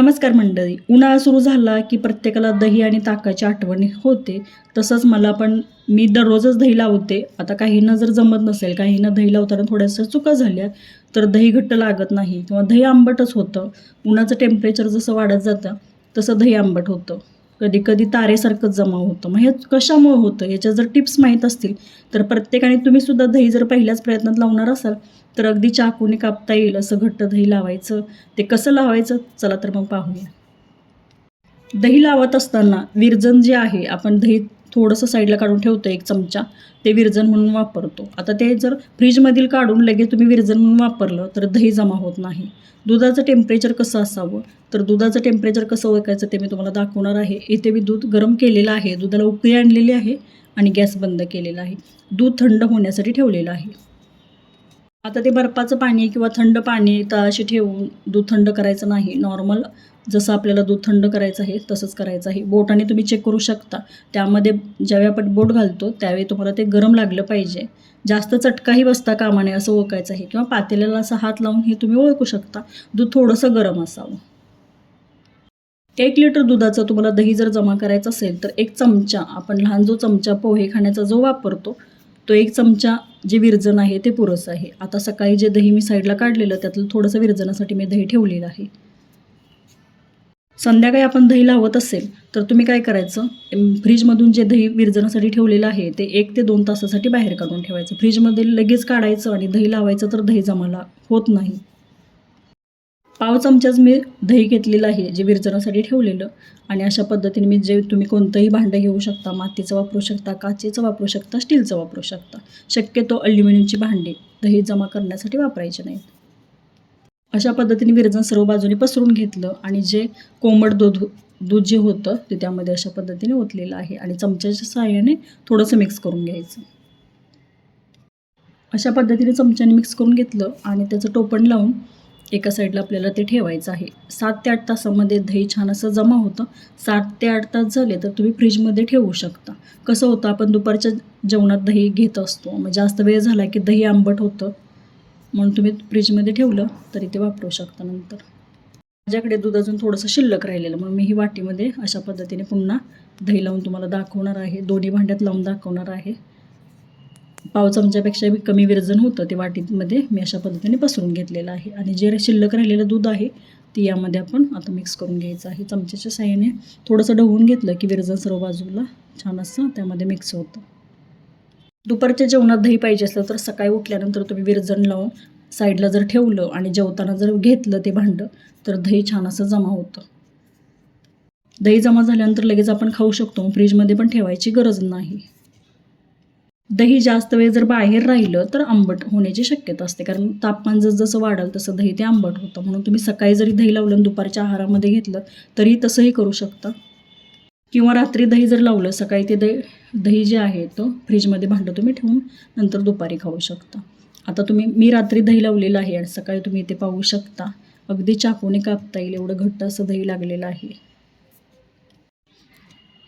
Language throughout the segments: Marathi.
नमस्कार मंडळी. उन्हाळा सुरू झाला की प्रत्येकाला दही आणि ताकाची आठवणी होते. तसंच मला पण मी दररोजच दही लावते. आता काहींना जर जमत नसेल काहींना दही लावताना थोड्याशा चुका झाल्या तर दही घट्ट लागत नाही किंवा दही आंबटच होतं. उन्हाचं टेम्परेचर जसं वाढत जातं तसं दही आंबट होतं. कधी कधी तारेसारखंच जमा होतं. मग हे कशामुळे होतं? याच्या जर टिप्स माहीत असतील तर प्रत्येकाने तुम्ही सुद्धा दही जर पहिल्याच प्रयत्नात लावणार असाल तर अगदी चाकूने कापता येईल असं घट्ट दही लावायचं. ते कसं लावायचं? चला तर मग पाहूया. दही लावत असताना विरजन जे आहे आपण दही थोडंसं साईडला काढून ठेवतो एक चमचा. ते विरजन म्हणून वापरतो. आता ते जर फ्रीजमधील काढून लगेच तुम्ही विरजन म्हणून वापरलं तर दही जमा होत नाही. दुधाचं टेम्परेचर कसं असावं? तर दुधाचं टेम्परेचर कसं ओळखायचं ते मी तुम्हाला दाखवणार आहे. इथे मी दूध गरम केलेलं आहे. दुधाला उकळी आणलेली आहे आणि गॅस बंद केलेला आहे. दूध थंड होण्यासाठी ठेवलेलं आहे. आता ते बर्फाचं पाणी किंवा थंड पाणी तळाशी ठेवून दूध थंड करायचं नाही. नॉर्मल जसं आपल्याला दूध थंड करायचं आहे तसंच करायचं आहे. बोटाने तुम्ही चेक करू शकता. त्यामध्ये ज्यावेळी आपण बोट घालतो त्यावेळी तुम्हाला ते गरम लागलं पाहिजे. जास्त चटकाही बसता कामा नये असं ओळखायचं आहे. किंवा पातेल्याला असा हात लावून हे तुम्ही ओळखू शकता. दूध थोडंसं गरम असावं. एक लिटर दुधाचं तुम्हाला दही जर जमा करायचं असेल तर एक चमचा आपण लहान जो चमचा पोहे खाण्याचा जो वापरतो तो एक चमचा जे विरजण आहे ते पुरसं आहे. आता सकाळी जे दही मी साईडला काढलेलं त्यातलं थोडंसं विरजनासाठी मी दही ठेवलेलं आहे. संध्याकाळी आपण दही लावत असेल तर तुम्ही काय करायचं? फ्रीजमधून जे दही विरजनासाठी ठेवलेलं आहे ते एक ते दोन तासासाठी बाहेर काढून ठेवायचं. फ्रीजमध्ये लगेच काढायचं आणि दही लावायचं तर दही जमाला होत नाही. पाव चमचाच मी दही घेतलेलं आहे जे विरजनासाठी ठेवलेलं. आणि अशा पद्धतीने मी जे तुम्ही कोणतंही भांडं घेऊ शकता मातीचं वापरू शकता काचेचं वापरू शकता स्टीलचं वापरू शकता शक्यतो अल्युमिनियमची भांडी दही जमा करण्यासाठी वापरायचे नाहीत. अशा पद्धतीने विरजन सर्व बाजूने पसरून घेतलं आणि जे कोमट दूध दूध जे होतं ते त्यामध्ये अशा पद्धतीने ओतलेलं आहे आणि चमच्याच्या सहाय्याने थोडंसं मिक्स करून घ्यायचं. अशा पद्धतीने चमच्याने मिक्स करून घेतलं आणि त्याचं टोपण लावून एका साईडला आपल्याला ते ठेवायचं आहे. सात ते आठ तासामध्ये दही छान असं जमा होतं. सात ते आठ तास झाले तर तुम्ही फ्रीजमध्ये ठेवू शकता. कसं होतं आपण दुपारच्या जेवणात दही घेत असतो. मग जास्त वेळ झाला की दही आंबट होतं. म्हणून तुम्ही फ्रीजमध्ये ठेवलं तरी ते वापरू शकता नंतर. माझ्याकडे दूध अजून थोडंसं शिल्लक राहिलेलं. म्हणून मी ही वाटीमध्ये अशा पद्धतीने पुन्हा दही लावून तुम्हाला दाखवणार आहे. दोन्ही भांड्यात लावून दाखवणार आहे. पाव चमच्यापेक्षा बी कमी विरजन होतं ते वाटीमध्ये मी अशा पद्धतीने पसरून घेतलेलं आहे. आणि जे शिल्लक राहिलेलं दूध आहे ती यामध्ये आपण आता मिक्स करून घ्यायचं आहे. चमच्याच्या साह्याने थोडंसं ढवून घेतलं की विरजन सर्व बाजूला छान असं त्यामध्ये मिक्स होतं. दुपारच्या जेवणात दही पाहिजे असलं तर सकाळी उठल्यानंतर तुम्ही विरजण लावून साईडला जर ठेवलं आणि जेवताना जर घेतलं ते भांडं तर दही छान असं जमा होतं. दही जमा झाल्यानंतर लगेच आपण खाऊ शकतो. फ्रीजमध्ये पण ठेवायची गरज नाही. दही जास्त वेळ जर बाहेर राहिलं तर आंबट होण्याची शक्यता असते. कारण तापमान जसजसं वाढेल तसं दही ते आंबट होतं. म्हणून तुम्ही सकाळी जरी दही लावलं आणि दुपारच्या आहारामध्ये घेतलं तरी तसंही करू शकता. किंवा रात्री दही जर लावलं सकाळी ते दही दही जे आहे तो फ्रीजमध्ये भांडं तुम्ही ठेवून नंतर दुपारी खाऊ शकता. आता तुम्ही मी रात्री दही लावलेलं आहे आणि सकाळी तुम्ही इथे पाहू शकता. अगदी चाकूने कापता येईल एवढं घट्ट असं दही लागलेलं आहे.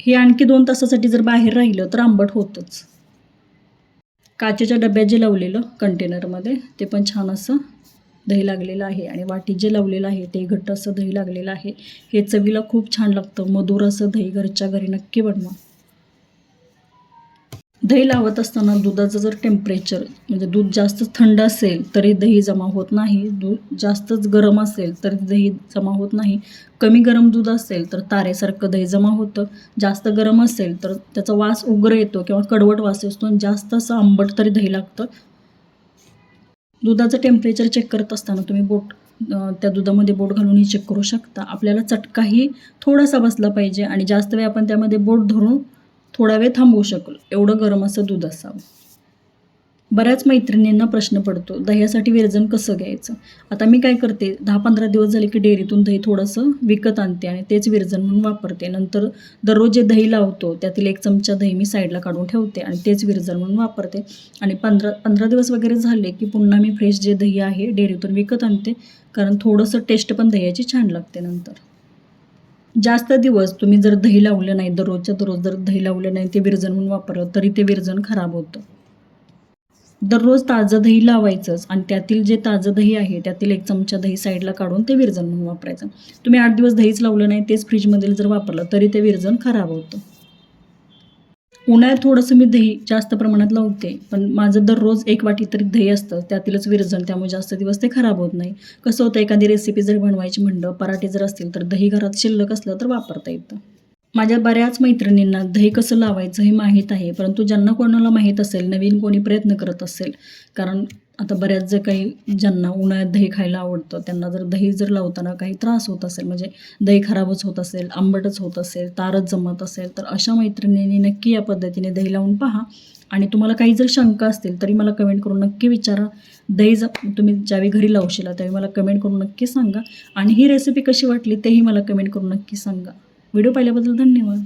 हे आणखी दोन तासासाठी जर बाहेर राहिलं तर आंबट होतंच. काचेच्या डब्यात जे लावलेलं कंटेनरमध्ये ते पण छान असं दही लागलेलं आहे आणि वाटीत जे लावलेलं आहे ते घट्ट असं दही लागलेलं आहे. हे चवीला खूप छान लागतं. मधुर असं दही घरच्या घरी नक्की बनवा. दही लावत असताना दुधाचं जर टेम्परेचर म्हणजे दूध जास्त थंड असेल तरी दही जमा होत नाही. दूध जास्तच गरम असेल तर दही जमा होत नाही. कमी गरम दूध असेल तर तारेसारखं दही जमा होतं. जास्त गरम असेल तर त्याचा वास उग्र येतो किंवा कडवट वास असतो आणि जास्त असं आंबट तरी दही लागतं. दुधाचं टेम्परेचर चेक करत असताना तुम्ही बोट त्या दुधामध्ये बोट घालूनही चेक करू शकता. आपल्याला चटकाही थोडासा बसला पाहिजे आणि जास्त वेळ आपण त्यामध्ये बोट धरून थोडा वेळ थांबवू शकलो. एवढं गरम असं दूध असावं. बऱ्याच मैत्रिणींना प्रश्न पडतो दह्यासाठी विरजन कसं घ्यायचं? आता मी काय करते दहा पंधरा दिवस झाले की डेअरीतून दही थोडंसं विकत आणते आणि तेच विरजन म्हणून वापरते. नंतर दररोज जे दही लावतो त्यातील एक चमचा दही मी साईडला काढून ठेवते आणि तेच विरजन म्हणून वापरते. आणि पंधरा पंधरा दिवस वगैरे झाले की पुन्हा मी फ्रेश जे दही आहे डेअरीतून विकत आणते कारण थोडंसं टेस्ट पण दह्याची छान लागते नंतर. जास्त दिवस तुम्ही जर दही लावलं नाही दररोजच्या दररोज जर दही लावलं नाही ते विरजन म्हणून वापरलं तरी ते विरजन खराब होतं. दररोज ताजं दही लावायचंच आणि त्यातील जे ताजं दही आहे त्यातील एक चमचा दही साईडला काढून ते विरजण म्हणून वापरायचं. तुम्ही आठ दिवस दहीच लावलं नाही तेच फ्रीजमध्ये जर वापरलं तरी ते विरजण खराब होतं. उन्हाळ्यात थोडंसं मी दही जास्त प्रमाणात लावते पण माझं दररोज एक वाटी तरी दही असतं त्यातीलच विरजण त्यामुळे जास्त दिवस ते खराब होत नाही. कसं होतं एखादी रेसिपी जर बनवायची म्हणलं पराठे जर असतील तर दही घरात शिल्लक असलं तर वापरता येतं. माझ्या बऱ्याच मैत्रिणींना दही कसं लावायचं हे माहीत आहे परंतु ज्यांना कोणाला माहीत असेल नवीन कोणी प्रयत्न करत असेल कारण आता बऱ्याच जे काही ज्यांना उन्हाळ्यात दही खायला आवडतं त्यांना जर दही जर लावताना काही त्रास होत असेल म्हणजे दही खराबच होत असेल आंबटच होत असेल तारच जमत असेल तर अशा मैत्रिणींनी नक्की या पद्धतीने दही लावून पहा. आणि तुम्हाला काही जर शंका असतील तरी मला कमेंट करून नक्की विचारा. दही ज तुम्ही ज्यावेळी घरी लावशील त्यावेळी मला कमेंट करून नक्की सांगा. आणि ही रेसिपी कशी वाटली तेही मला कमेंट करून नक्की सांगा. व्हिडिओ पाहिल्याबद्दल धन्यवाद.